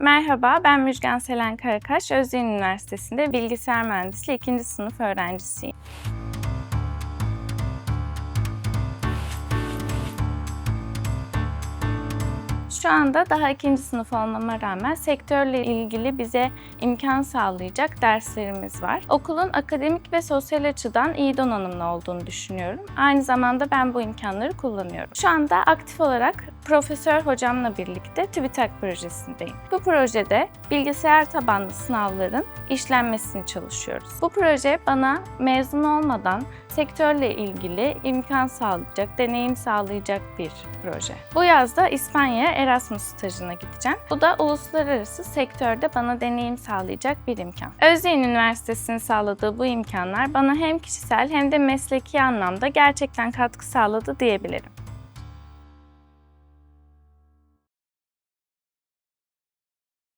Merhaba, ben Müjgan Selen Karakaş. Özyeğin Üniversitesi'nde bilgisayar mühendisliği 2. sınıf öğrencisiyim. Şu anda daha ikinci sınıf olmama rağmen sektörle ilgili bize imkan sağlayacak derslerimiz var. Okulun akademik ve sosyal açıdan iyi donanımlı olduğunu düşünüyorum. Aynı zamanda ben bu imkanları kullanıyorum. Şu anda aktif olarak profesör hocamla birlikte TÜBİTAK projesindeyim. Bu projede bilgisayar tabanlı sınavların işlenmesini çalışıyoruz. Bu proje bana mezun olmadan sektörle ilgili imkan sağlayacak, deneyim sağlayacak bir proje. Bu yazda İspanya'ya Erasmus stajına gideceğim. Bu da uluslararası sektörde bana deneyim sağlayacak bir imkan. Özyeğin Üniversitesi'nin sağladığı bu imkanlar bana hem kişisel hem de mesleki anlamda gerçekten katkı sağladı diyebilirim.